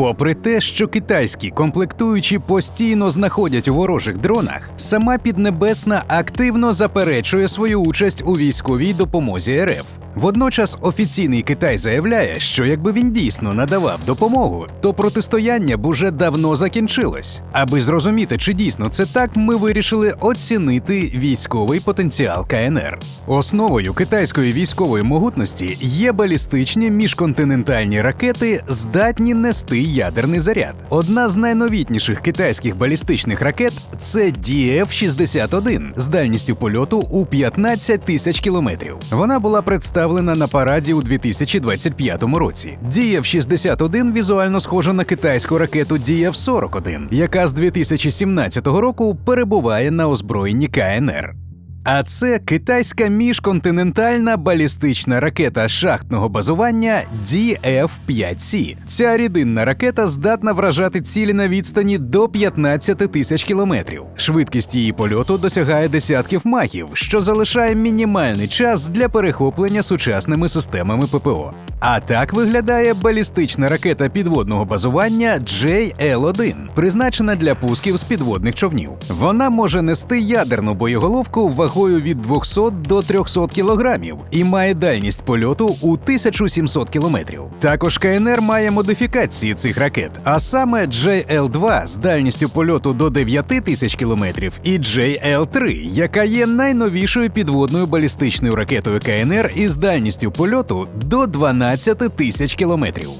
Попри те, що китайські комплектуючі постійно знаходять у ворожих дронах, сама Піднебесна активно заперечує свою участь у військовій допомозі РФ. Водночас офіційний Китай заявляє, що якби він дійсно надавав допомогу, то протистояння б уже давно закінчилось. Аби зрозуміти, чи дійсно це так, ми вирішили оцінити військовий потенціал КНР. Основою китайської військової могутності є балістичні міжконтинентальні ракети, здатні нести ядерний заряд. Одна з найновітніших китайських балістичних ракет це DF-61 з дальністю польоту у 15 тисяч кілометрів. Вона була представлена на параді у 2025 році. Діяв 61 візуально схожа на китайську ракету Діяв 41 яка з 2017 року перебуває на озброєнні КНР. А це китайська міжконтинентальна балістична ракета шахтного базування DF-5C. Ця рідинна ракета здатна вражати цілі на відстані до 15 тисяч кілометрів. Швидкість її польоту досягає десятків махів, що залишає мінімальний час для перехоплення сучасними системами ППО. А так виглядає балістична ракета підводного базування JL-1, призначена для пусків з підводних човнів. Вона може нести ядерну боєголовку вагою від 200 до 300 кілограмів і має дальність польоту у 1700 кілометрів. Також КНР має модифікації цих ракет, а саме JL-2 з дальністю польоту до 9000 кілометрів і JL-3, яка є найновішою підводною балістичною ракетою КНР із дальністю польоту до 12 тисяч кілометрів.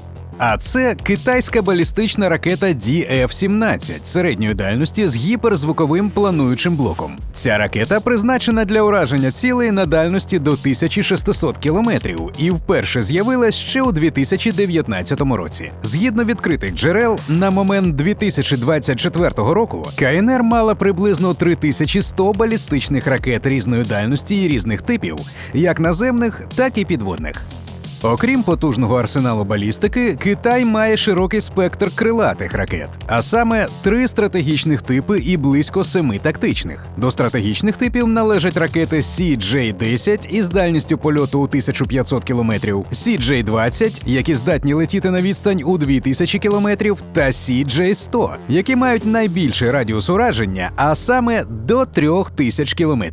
А це китайська балістична ракета DF-17 середньої дальності з гіперзвуковим плануючим блоком. Ця ракета призначена для ураження цілей на дальності до 1600 кілометрів і вперше з'явилась ще у 2019 році. Згідно відкритих джерел, на момент 2024 року КНР мала приблизно 3100 балістичних ракет різної дальності і різних типів, як наземних, так і підводних. Окрім потужного арсеналу балістики, Китай має широкий спектр крилатих ракет, а саме три стратегічних типи і близько семи тактичних. До стратегічних типів належать ракети CJ-10 із дальністю польоту у 1500 км, CJ-20, які здатні летіти на відстань у 2000 км, та CJ-100, які мають найбільший радіус ураження, а саме до 3000 км.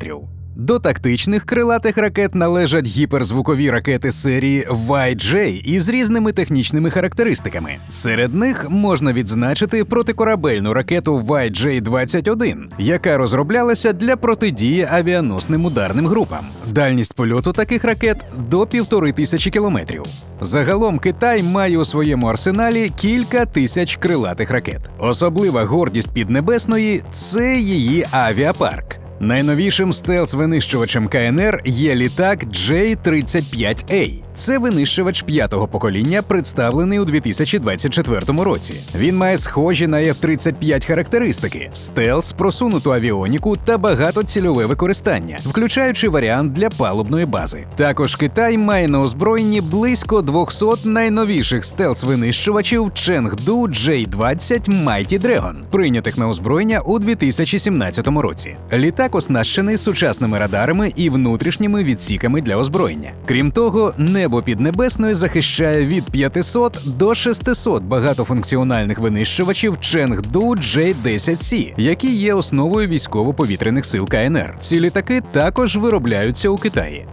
До тактичних крилатих ракет належать гіперзвукові ракети серії YJ із різними технічними характеристиками. Серед них можна відзначити протикорабельну ракету YJ-21, яка розроблялася для протидії авіаносним ударним групам. Дальність польоту таких ракет до півтори тисячі кілометрів. Загалом Китай має у своєму арсеналі кілька тисяч крилатих ракет. Особлива гордість Піднебесної це її авіапарк. Найновішим стелс-винищувачем КНР є літак J-35A. Це винищувач п'ятого покоління, представлений у 2024 році. Він має схожі на F-35 характеристики: стелс, просунуту авіоніку та багатоцільове використання, включаючи варіант для палубної бази. Також Китай має на озброєнні близько 200 найновіших стелс-винищувачів Chengdu J-20 Mighty Dragon, прийнятих на озброєння у 2017 році. Літак оснащений сучасними радарами і внутрішніми відсіками для озброєння. Крім того, небо піднебесної захищає від 500 до 600 багатофункціональних винищувачів Chengdu J-10C, які є основою військово-повітряних сил КНР. Ці літаки також виробляються у Китаї.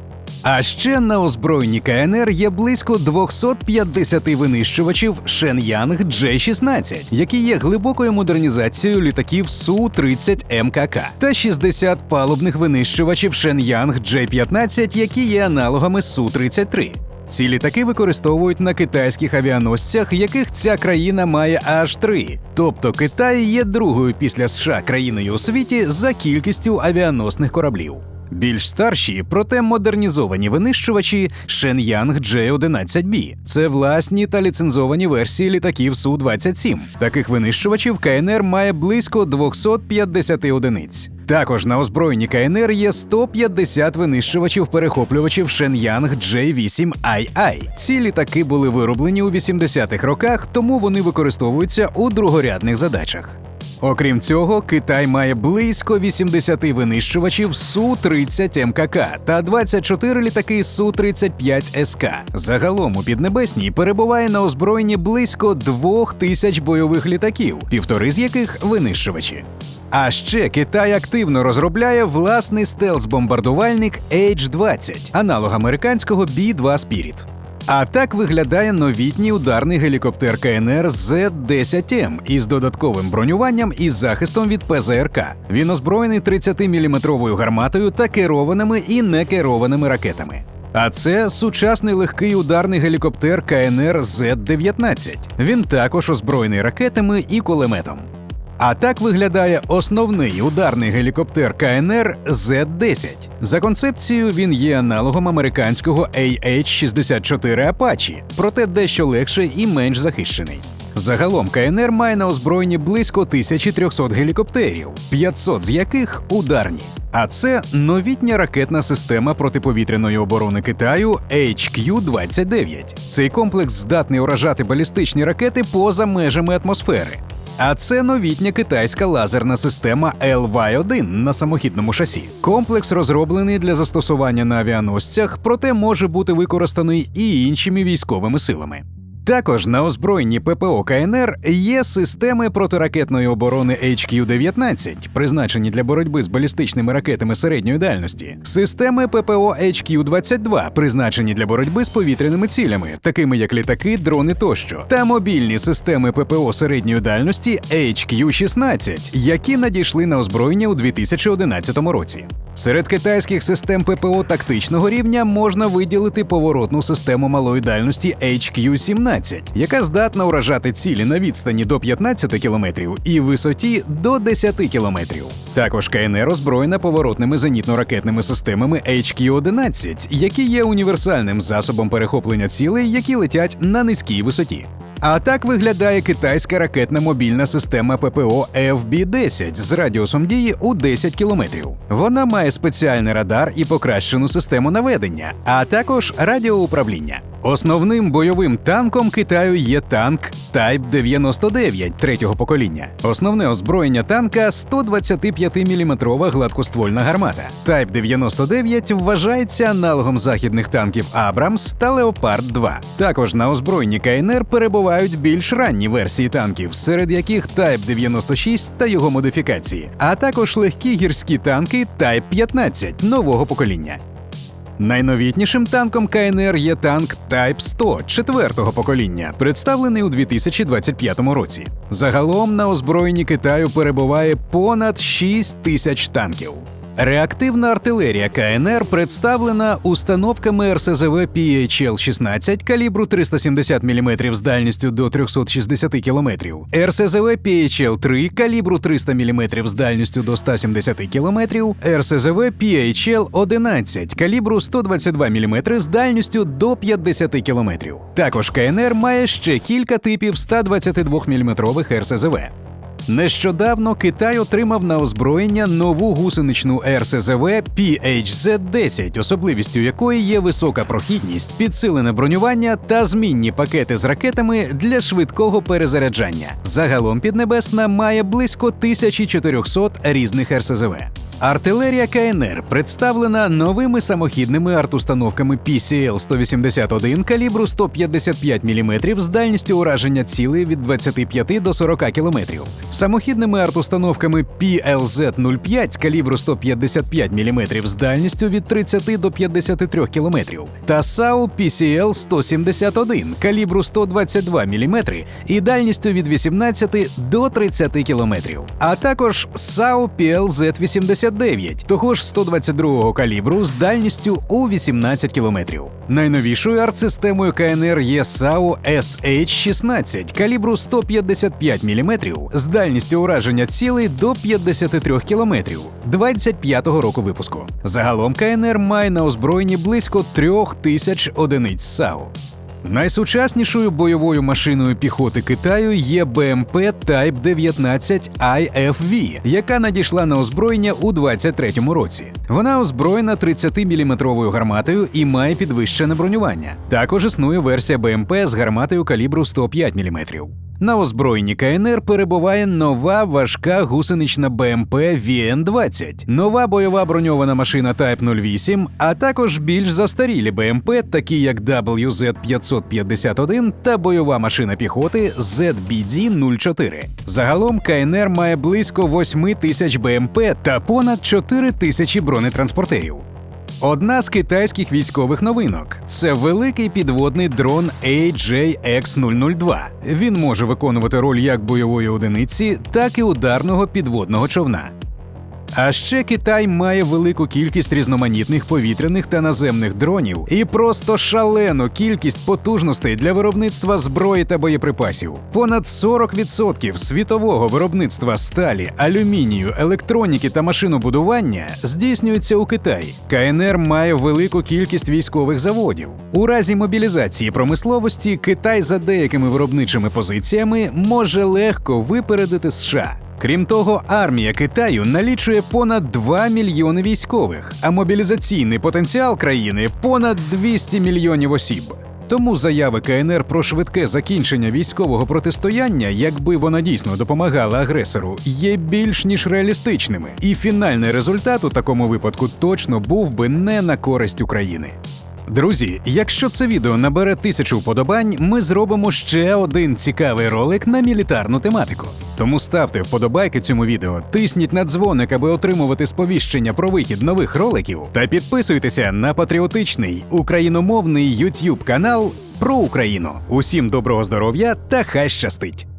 А ще на озброєнні КНР є близько 250 винищувачів Shenyang J-16, які є глибокою модернізацією літаків Су-30 МКК, та 60 палубних винищувачів Shenyang J-15, які є аналогами Су-33. Ці літаки використовують на китайських авіаносцях, яких ця країна має аж три. Тобто Китай є другою після США країною у світі за кількістю авіаносних кораблів. Більш старші, проте модернізовані винищувачі Shenyang J-11B. Це власні та ліцензовані версії літаків Су-27. Таких винищувачів КНР має близько 250 одиниць. Також на озброєнні КНР є 150 винищувачів-перехоплювачів Shenyang J-8II. Ці літаки були вироблені у 80-х роках, тому вони використовуються у другорядних задачах. Окрім цього, Китай має близько 80 винищувачів Су-30 МКК та 24 літаки Су-35 СК. Загалом у Піднебесній перебуває на озброєнні близько двох тисяч бойових літаків, півтори з яких винищувачі. А ще Китай активно розробляє власний стелс-бомбардувальник H-20, аналог американського B-2 Spirit. А так виглядає новітній ударний гелікоптер КНР З-10М із додатковим бронюванням і захистом від ПЗРК. Він озброєний 30-мм гарматою та керованими і некерованими ракетами. А це сучасний легкий ударний гелікоптер КНР З-19. Він також озброєний ракетами і кулеметом. А так виглядає основний ударний гелікоптер КНР З-10. За концепцією він є аналогом американського AH-64 Apache, проте дещо легше і менш захищений. Загалом КНР має на озброєнні близько 1300 гелікоптерів, 500 з яких ударні. А це новітня ракетна система протиповітряної оборони Китаю HQ-29. Цей комплекс здатний уражати балістичні ракети поза межами атмосфери. А це новітня китайська лазерна система LY-1 на самохідному шасі. Комплекс розроблений для застосування на авіаносцях, проте може бути використаний і іншими військовими силами. Також на озброєнні ППО КНР є системи протиракетної оборони HQ-19, призначені для боротьби з балістичними ракетами середньої дальності, системи ППО HQ-22, призначені для боротьби з повітряними цілями, такими як літаки, дрони тощо, та мобільні системи ППО середньої дальності HQ-16, які надійшли на озброєння у 2011 році. Серед китайських систем ППО тактичного рівня можна виділити поворотну систему малої дальності HQ-17, яка здатна уражати цілі на відстані до 15 кілометрів і висоті до 10 кілометрів. Також КНР озброєна поворотними зенітно-ракетними системами HQ-11, які є універсальним засобом перехоплення цілей, які летять на низькій висоті. А так виглядає китайська ракетна мобільна система ППО FB-10 з радіусом дії у 10 кілометрів. Вона має спеціальний радар і покращену систему наведення, а також радіоуправління. Основним бойовим танком Китаю є танк Type 99 третього покоління. Основне озброєння танка 125-мм гладкоствольна гармата. Type 99 вважається аналогом західних танків Абрамс та Леопард 2. Також на озброєнні КНР перебувають більш ранні версії танків, серед яких Type 96 та його модифікації, а також легкі гірські танки Type 15 нового покоління. Найновітнішим танком КНР є танк Type 100 четвертого покоління, представлений у 2025 році. Загалом на озброєнні Китаю перебуває понад 6 тисяч танків. Реактивна артилерія КНР представлена установками РСЗВ PHL-16 калібру 370 мм з дальністю до 360 км, РСЗВ PHL-3 калібру 300 мм з дальністю до 170 км, РСЗВ PHL-11 калібру 122 мм з дальністю до 50 км. Також КНР має ще кілька типів 122 мм РСЗВ. Нещодавно Китай отримав на озброєння нову гусеничну РСЗВ PHZ-10, особливістю якої є висока прохідність, підсилене бронювання та змінні пакети з ракетами для швидкого перезаряджання. Загалом Піднебесна має близько 1400 різних РСЗВ. Артилерія КНР представлена новими самохідними артустановками PCL-181 калібру 155 мм з дальністю ураження цілей від 25 до 40 км, самохідними артустановками PLZ-05 калібру 155 мм з дальністю від 30 до 53 км та САУ PCL-171 калібру 122 мм і дальністю від 18 до 30 км, а також САУ PLZ-80 59, того ж 122-го калібру з дальністю у 18 кілометрів. Найновішою артсистемою КНР є САУ SH-16 калібру 155 мм з дальністю ураження цілей до 53 кілометрів 25-го року випуску. Загалом КНР має на озброєнні близько трьох тисяч одиниць САУ. Найсучаснішою бойовою машиною піхоти Китаю є БМП Type 19 IFV, яка надійшла на озброєння у 23-му році. Вона озброєна 30-мм гарматою і має підвищене бронювання. Також існує версія БМП з гарматою калібру 105 мм. На озброєнні КНР перебуває нова важка гусенична БМП VN-20, нова бойова броньована машина Type 08, а також більш застарілі БМП, такі як WZ-551 та бойова машина піхоти ZBD-04. Загалом КНР має близько 8 тисяч БМП та понад 4 тисячі бронетранспортерів. Одна з китайських військових новинок це великий підводний дрон AJX-002. Він може виконувати роль як бойової одиниці, так і ударного підводного човна. А ще Китай має велику кількість різноманітних повітряних та наземних дронів і просто шалену кількість потужностей для виробництва зброї та боєприпасів. Понад 40% світового виробництва сталі, алюмінію, електроніки та машинобудування здійснюється у Китаї. КНР має велику кількість військових заводів. У разі мобілізації промисловості Китай за деякими виробничими позиціями може легко випередити США. Крім того, армія Китаю налічує понад 2 мільйони військових, а мобілізаційний потенціал країни понад 200 мільйонів осіб. Тому заяви КНР про швидке закінчення військового протистояння, якби вона дійсно допомагала агресору, є більш ніж реалістичними, і фінальний результат у такому випадку точно був би не на користь України. Друзі, якщо це відео набере тисячу вподобань, ми зробимо ще один цікавий ролик на мілітарну тематику. Тому ставте вподобайки цьому відео, тисніть на дзвоник, аби отримувати сповіщення про вихід нових роликів, та підписуйтеся на патріотичний україномовний YouTube канал про Україну. Усім доброго здоров'я та хай щастить!